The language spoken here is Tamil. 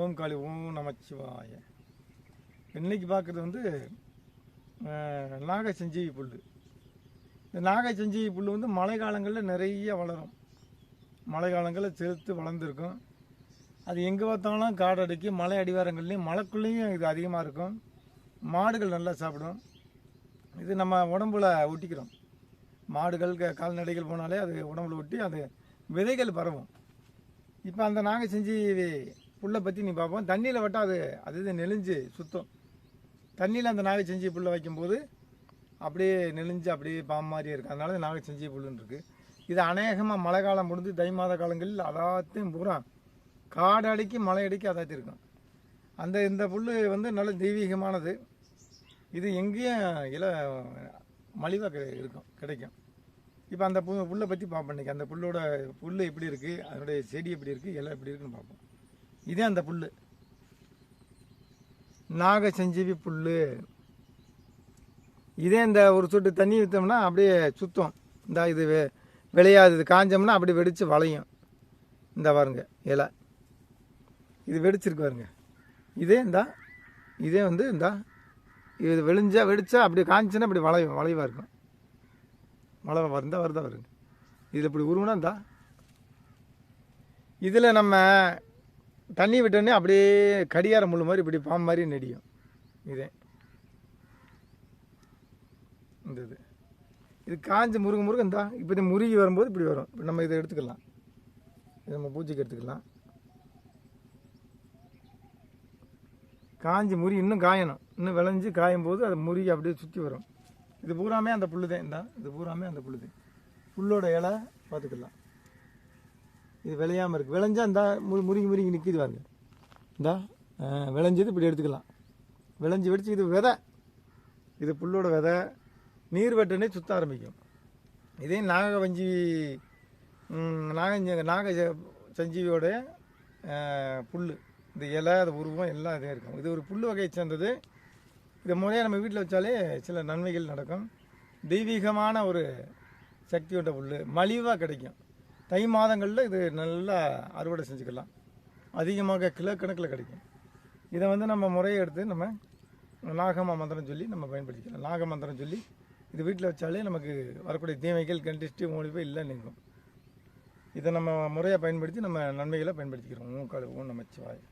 ஓம் காளி ஓம் நமச்சிவாய. இன்னைக்கு பார்க்குறது வந்து நாக சஞ்சீவி புல் இந்த நாக சஞ்சீவி புல் வந்து மழை காலங்களில் நிறைய வளரும். மழை காலங்களில் செலுத்து வளர்ந்துருக்கும். அது எங்கே பார்த்தாலும் காடு மலை அடிவாரங்கள்லேயும் மலைக்குள்ளேயும் இது அதிகமாக இருக்கும். மாடுகள் நல்லா சாப்பிடும். இது நம்ம உடம்புல ஒட்டிக்கிறோம். மாடுகள் கால்நடைகள் போனாலே அது உடம்புல ஒட்டி அது விதைகள் பரவும். இப்போ அந்த நாங்கள் செஞ்சு புல்லை பற்றி நீ பார்ப்போம். தண்ணியில் விட்டால் அது அது இது நெளிஞ்சு சுத்தம். தண்ணியில் அந்த நாகை செஞ்சு புல்லை வைக்கும்போது அப்படியே நெளிஞ்சு அப்படியே பாம்பு மாதிரி இருக்குது அதனால நாகை செஞ்சு புல்லுன்னு இருக்குது இது அநேகமாக மழை காலம் முடிஞ்சு தை மாத காலங்களில் அதாத்தையும் பூரா காடு அடிக்கி மலை அடிக்கி அதாத்தி இருக்கும். அந்த இந்த புல் வந்து நல்ல தெய்வீகமானது. இது எங்கேயும் இல மலிவாக இருக்கும் கிடைக்கும். இப்போ அந்த புல்லை பற்றி பார்ப்போம் இன்னைக்கு. அந்த புல்லோட புல் எப்படி இருக்குது அதனுடைய செடி எப்படி இருக்குது இலை எப்படி இருக்குன்னு பார்ப்போம் இதே அந்த புல் நாக சஞ்சீவி புல் இதே இந்த ஒரு சொட்டு தண்ணி ஊற்றோம்னா அப்படியே சுத்தம். இந்த இது வெ- விளையாது. இது காஞ்சோம்னா அப்படி வெடித்து வளையும். இந்த பாருங்க இலை. இது வெடிச்சிருக்கு பாருங்க. இதே இந்தா இதே வந்து இந்தா. இது வெளிஞ்சா வெடித்தா அப்படி காஞ்சுன்னா அப்படி வளையும் வளைவாக இருக்கும். மழை வருந்தா வருதா வருங்க இதில் இப்படி உருவனா இந்தா. இதில் நம்ம தண்ணி விட்டோன்னே அப்படியே கடிகார முள் மாதிரி இப்படி பாம்பு மாதிரி நெடியும் இதே. இந்த இது. இது காஞ்சி முருகு முருகு இந்தா இப்போ இது முருகி வரும்போது இப்படி வரும். இப்போ நம்ம இதை எடுத்துக்கலாம். இதை நம்ம பூஜைக்கு எடுத்துக்கலாம். காஞ்சி முறி இன்னும் காயணும். இன்னும் விளைஞ்சு காயும் போது அது முருகி அப்படியே சுற்றி வரும். இது பூராமே அந்த புல்லுதேன் தான் இந்தா. இது பூராமே அந்த புல்லுதேன் புல்லோட இலை பார்த்துக்கலாம். இது விளையாமல் இருக்குது விளைஞ்சா இந்த மு முருங்கி முருகி நிற்கிது பாருங்க. இந்தா விளைஞ்சது இப்படி எடுத்துக்கலாம். விளைஞ்சி வெடிச்சு இது விதை. இது புல்லோட விதை. நீர் வெட்டனே சுத்த ஆரம்பிக்கும். இதே நாகவஞ்சி வஞ்சிவி நாகஞ்ச நாக சஞ்சீவியோட புல் இந்த இலை அது உருவம் எல்லாம் இதே இருக்கும். இது ஒரு புல் வகையை சேர்ந்தது. இதை முறையாக நம்ம வீட்டில் வச்சாலே சில நன்மைகள் நடக்கும். தெய்வீகமான ஒரு சக்தி கொண்ட புல் மலிவாக கிடைக்கும். தை மாதங்களில் இது நல்லா அறுவடை செஞ்சுக்கலாம். அதிகமாக கிலோ கணக்கில் கிடைக்கும். இதை வந்து நம்ம முறையை எடுத்து நம்ம நாகம மந்திரம் சொல்லி நம்ம பயன்படுத்திக்கலாம். நாக மந்திரம் சொல்லி இது வீட்டில் வச்சாலே நமக்கு வரக்கூடிய தீமைகள் கண்டிஸ்ட்டு மொழிப்பு இல்லை நீங்கும். இதை நம்ம முறையாக பயன்படுத்தி நம்ம நன்மைகளை பயன்படுத்திக்கிறோம். ஊக்காடு ஊன் நமச்சிவாய்.